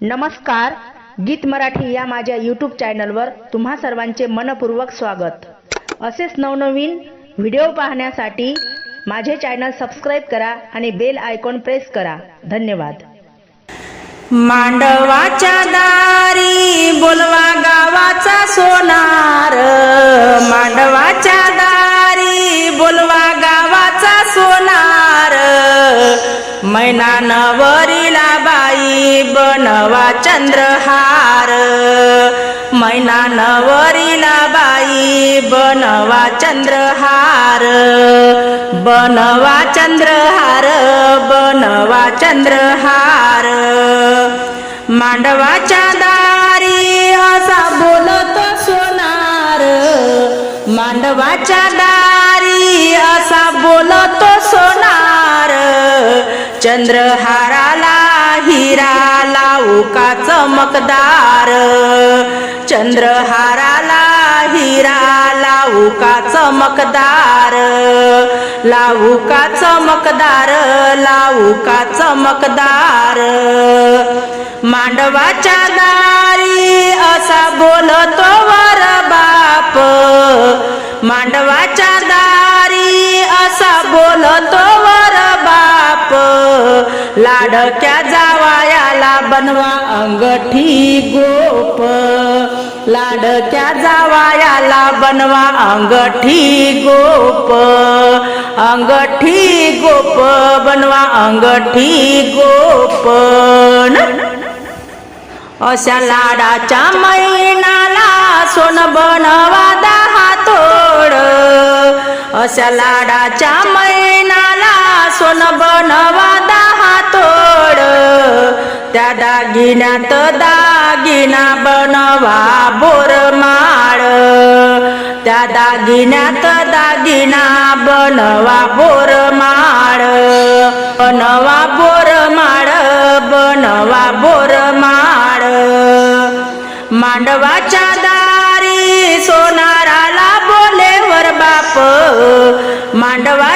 नमस्कार गीत मराठी या माझ्या यूट्यूब चॅनलवर तुम्हा सर्वांचे मनपूर्वक स्वागत. असेच नवनवीन व्हिडिओ पाहण्यासाठी माझे चॅनल सबस्क्राईब करा आणि बेल आयकॉन प्रेस करा. धन्यवाद. मांडवाच्या दारी बोलवा गावाचा सोनार. मांडवाच्या दारी बोलवा गावाचा सोनार. मैना नवर बनवा चंद्रहार. मैना नवरीला बाई बनवा चंद्रहार. बनवा चंद्रहार बनवा चंद्रहार. मांडवाच्या दारी असा बोलत सोनार. मांडवाच्या दारी असा बोलतो सोनार. चंद्रहाराला हिरा लावू का चमकदार चंद्रहाराला हिरा लावू का चमकदार लावू का चमकदार लावू का चमकदार मांडवाच्या दारी असा बोलतो वर बाप. मांडवाच्या दारी असा बोलतो वर बाप. लाडक्या बनवा अंगठी गोप. लाडक्या जावायाला बनवा अंगठी गोप. अंगठी गोप बनवा अंगठी गोप. अशा लाडाच्या मैनाला सोन बनवा दहा तोड. अशा लाडाच्या मैनाला सोन बनवा दागिन्यात दागिना बनवा बोरमाळ त्या दागिन्यात दागिना बनवा बोरमाळ बनवा बोरमाळ बनवा बोरमाळ मांडवाच्या दारी सोनाराला बोले वर बाप. मांडवा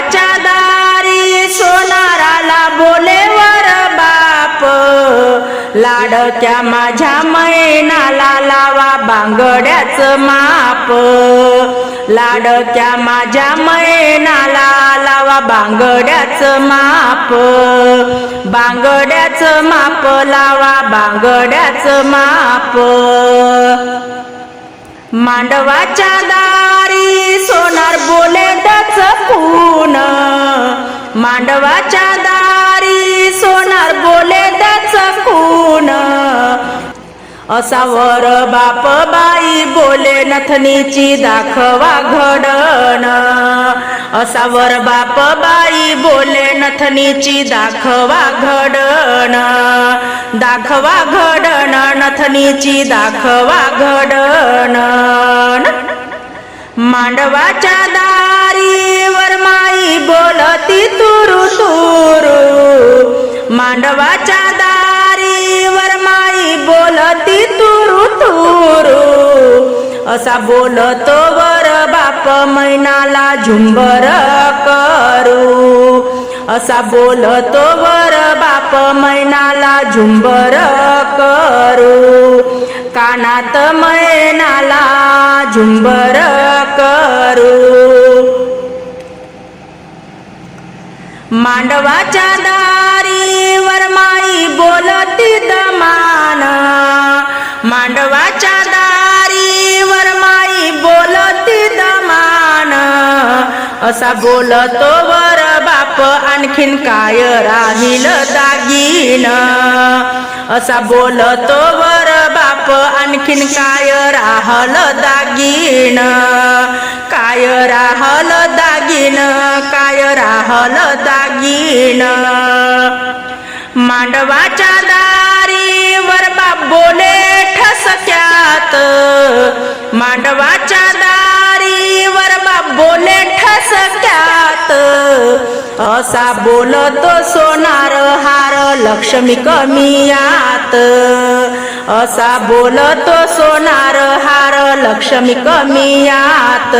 लाडक्या माझ्या मैनाला लावा बांगड्याच माप. लाडक्या माझ्या मैनाला लावा बांगड्याच माप. बांगड्याच माप लावा बांगड्याच माप. मांडवाच्या दारी सोनार बोले डचकून मांडवाच्या दारी सोनार असा वर बाप बाई बोले नथनीची दाखवा घडण. असा वर बाप बाई बोले नथनीची दाखवा घडण. दाखवा घडण नथनीची दाखवा घडण. मांडवाच्या दारी माई बोलती तुरु तुरु. मांडवाच्या असा बोलतो वर बाप मैनाला झुंबर करू. असा बोलतो वर बाप मैनाला झुंबर करू. कानात मैनाला झुंबर करू. मांडवाच्या दारी वरमाई बोलती दमान. असा बोलतो वर बाप आणखीन काय राहील दागीन? असा बोलतो वर बाप आणखीन काय राहल दागिन? काय राहल दागिन काय राहल दागिन? मांडवाच्या दारी वर बाप बोले असा बोलतो सोनार हार लक्ष्मी कमियात असा बोलतो सोनार हार लक्ष्मी कमियात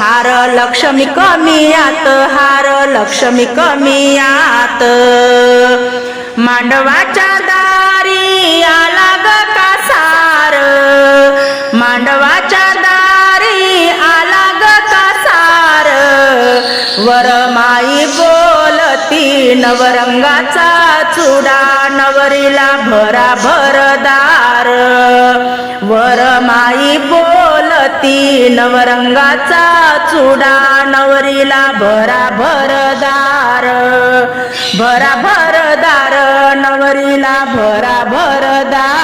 हार लक्ष्मी कमियात हार लक्ष्मी कमियात मांडवाच्या दारी नवरंगाचा चुडा नवरीला भरा भरदार वरमाई बोलती नवरंगाचा चुडा नवरीला भरा भरदार भरा भरदार नवरीला भरा भरदार